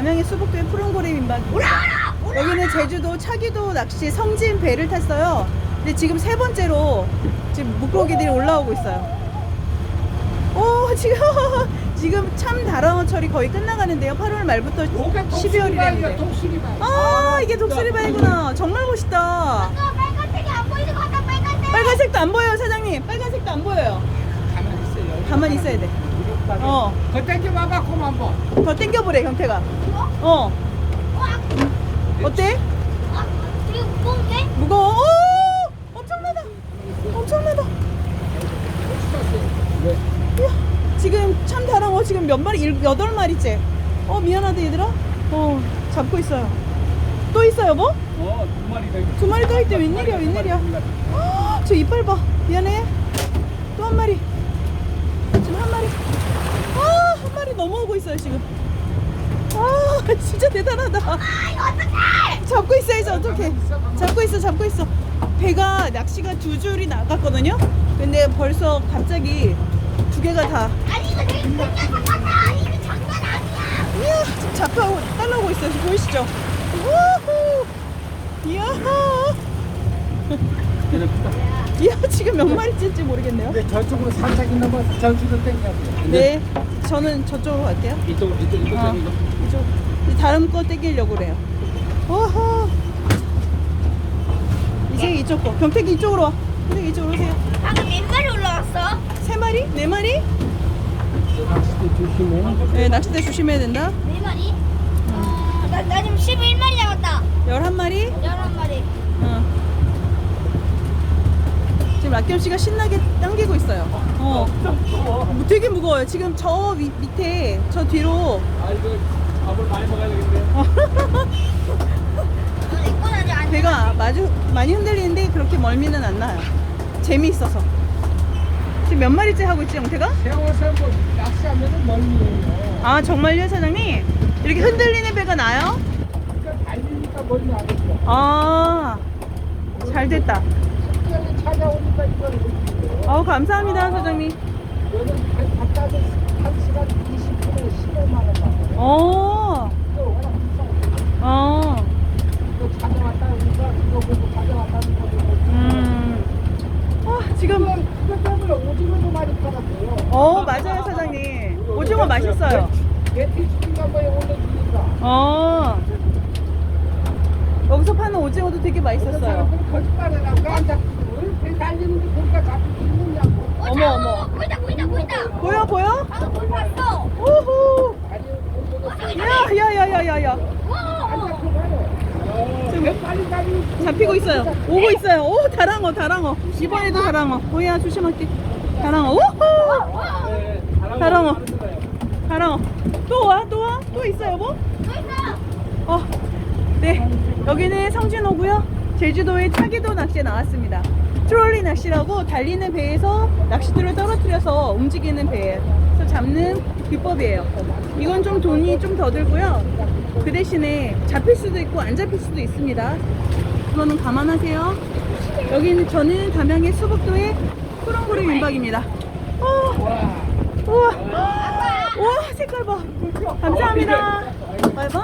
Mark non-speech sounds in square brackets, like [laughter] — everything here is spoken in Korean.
담양의 수북도의 푸른고래 민박입니다. 여기는 제주도 차기도 낚시 성진 배를 탔어요. 근데 지금 세 번째로 지금 물고기들이 올라오고 있어요. 오 지금 [laughs] 지금 참 다랑어철이 거의 끝나가는데요. 8월 말부터 12월이라는데. 아 이게 독수리바이구나. 정말 멋있다. 아까 빨간색이 안 보이는 것 같아 빨간색 빨간색도 안 보여요 사장님. 빨간색도 안 보여요. 가만히 있어요. 가 돼. 어. 거 땡겨봐봐, 곰 한번. 더 땡겨보래 경태가. 어. 어? 어때? 아, 되게 무거운데? 무거워. 오! 엄청나다. 엄청나다. 왜? 이야, 지금 참 다랑어 지금 몇 마리? 일, 여덟 마리째. 어 미안하다 얘들아. 어 잡고 있어요. 또 있어요 뭐? 어, 두 마리가 있어. 두 마리 더 있대. 웬일이야 웬일이야. 아, 저 이빨 봐. 미안해. 또 한 마리. 지금 한 마리. 아, 있어요, 지금. 아, 진짜 대단하다. 아 이거 어떡해 잡고 있어야지, 어떡해. 잡고 있어, 잡고 있어. 배가 낚시가 두 줄이 나갔거든요? 근데 벌써 갑자기 두 개가 다. 아니 이거 되게 큰 녀석 같아 이거 장난 아니야 이야, 지금 잡혀오고, 따라오고 있어요. 지금 보이시죠? 우후! 이야! [laughs] 그래, 크다. 이야, 지금 몇 마리째인지 모르겠네요. 근데 저쪽으로 살짝 있는 거 저쪽으로 땡겨야 돼. 네, 저는 저쪽으로 갈게요. 이쪽, 이쪽, 이쪽, 어, 이쪽. 이쪽 이 다른 거 땡기려고 그래요. 오호. 이제 이쪽 거. 경택이 이쪽으로 와. 경택이 이쪽으로 오세요. 방금 몇 마리 올라왔어? 세 마리? 네 마리? 낚싯대 조심해. 네, 낚싯대 조심해야 된다. 네 마리? 어, 나, 나 지금 11마리 남았다 열한 마리? 11마리 어. 지금 락겸 씨가 신나게 당기고 있어요. 어. 뭐 되게 무거워요. 지금 저 위, 밑에 저 뒤로 아, 이거 밥을 많이 먹어야 되겠네. 어, [laughs] 배가 마주 많이 흔들리는데 그렇게 멀미는 안 나요. 재미있어서. 지금 몇 마리째 하고 있지, 영태가? 세워서 뭐 낚시하면은 멀미예요. 아, 정말요, 사장님? 이렇게 흔들리는 배가 나요? 그러니까 달리니까 멀미 안 했어. 아, 잘 됐다. 찾아오니까 이걸 느끼고. 아우, 감사합니다, 사장님. 여기 갔다 와서 한 시간 20분에 15만 원 받고. 어, 이거 워낙 비싸고. 어, 이거 찾아왔다 그러니까 이거 보고 찾아왔다는 거. 음. 아, 지금, 그거 때문에 오징어도 많이 팔았어요. 어, 맞아요, 사장님. 오징어 맛있어요. 어. 여기서 파는 오징어도 되게 맛있었어요. 거짓말을 달리는 게 보니까 있느냐고. 어, 어머, 자, 어머. 보인다 보인다 보인다 보여, 보여? 방금 물 봤어 우후. 아니, 오징어 야, 야, 야, 야, 야, 야. 안 어, 빨리 가니. 잡히고 있어요. 오고 있어요. 오, 다랑어, 다랑어. 이번에도 다랑어. 오야, 조심할게. 다랑어. 우후! 다랑어. 다랑어. 또 와, 또 와. 또 있어요, 뭐? 또 있어 어. 네. 여기는 성진호고요. 제주도의 차기도 낚시에 나왔습니다. 트롤리 낚시라고 달리는 배에서 낚싯줄을 떨어뜨려서 움직이는. 그래서 잡는 비법이에요. 이건 좀 돈이 좀 더 들고요. 그 대신에 잡힐 수도 있고 안 잡힐 수도 있습니다. 그거는 감안하세요. 여기는 저는 담양의 수북도의 푸른고래 민박입니다. 어, 우와, 우와, 색깔 봐. 감사합니다. 바이바이.